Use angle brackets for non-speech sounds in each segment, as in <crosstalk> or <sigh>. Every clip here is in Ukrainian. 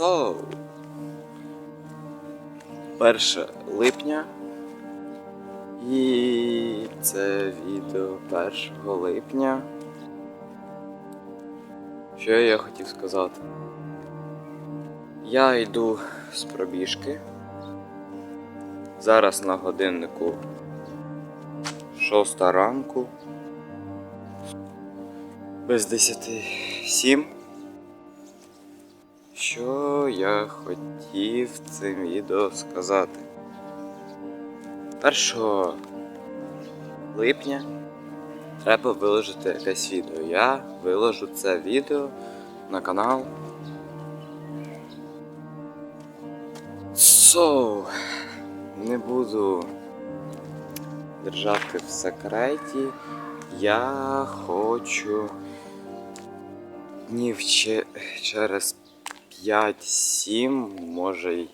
So, 1 липня. І це відео 1 липня. Що я хотів сказати? Я йду з пробіжки. Зараз на годиннику 6 ранку. Без 10 7. Що я хотів цим відео сказати? 1 липня треба виложити якесь відео. Я виложу це відео на канал. So, не буду держати в секреті. Я хочу днів через 5-7, може й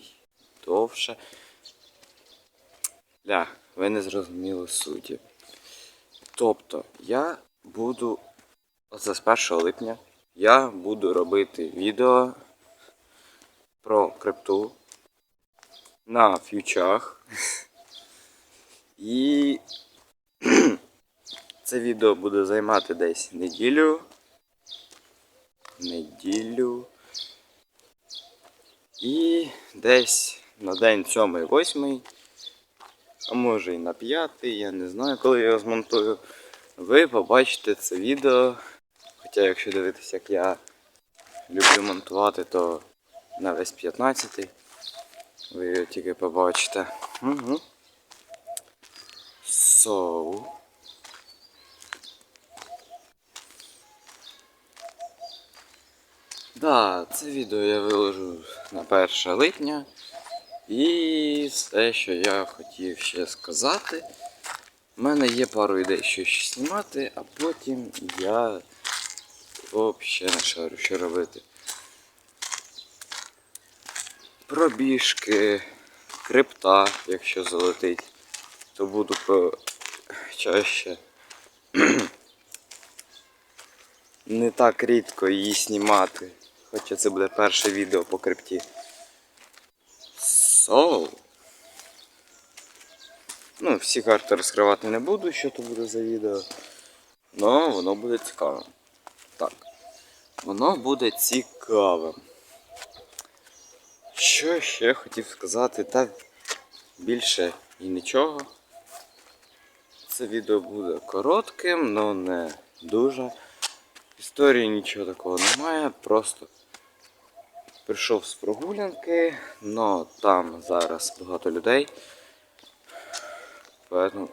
довше. Ля, ви не зрозуміли суті. Тобто, я буду. Оце з 1 липня я буду робити відео про крипту на фьючах. І <clears throat> це відео буде займати десь неділю. Неділю. І десь на день 7-8, а може і на 5, я не знаю, коли я його змонтую. Ви побачите це відео. Хоча якщо дивитися, як я люблю монтувати, то на весь 15 ви його тільки побачите. Угу. So. Да, це відео я виложу на 1 липня. І все, що я хотів ще сказати. У мене є пару ідей, що ще знімати, а потім я взагалі не шарю, що робити. Пробіжки, крипта, якщо залетить, то буду по... чаще. <clears throat> Не так рідко її знімати. Хоча це буде перше відео по крипті. So. Ну, всі карти розкривати не буду, що то буде за відео. Но воно буде цікавим. Так. Воно буде цікавим. Що ще хотів сказати? Та більше і нічого. Це відео буде коротким, але не дуже. Історії нічого такого немає, просто прийшов з прогулянки, але там зараз багато людей. Поэтому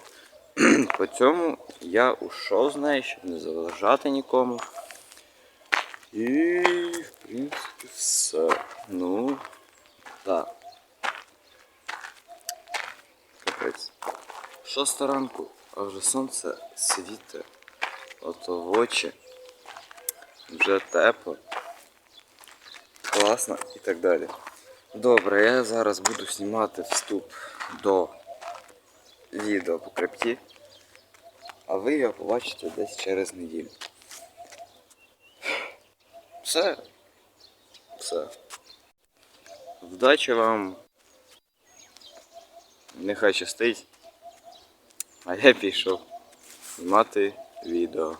<clears throat> по цьому я ушов з нею, щоб не заважати нікому. І в принципі все. Ну, так. Капець. Шоста ранку, а вже сонце світе. Ото в очі. Вже тепло. Класно і так далі. Добре, я зараз буду знімати вступ до відео по крипті, а ви його побачите десь через неділю. Все. Все. Вдачі вам. Нехай щастить. А я пішов знімати відео.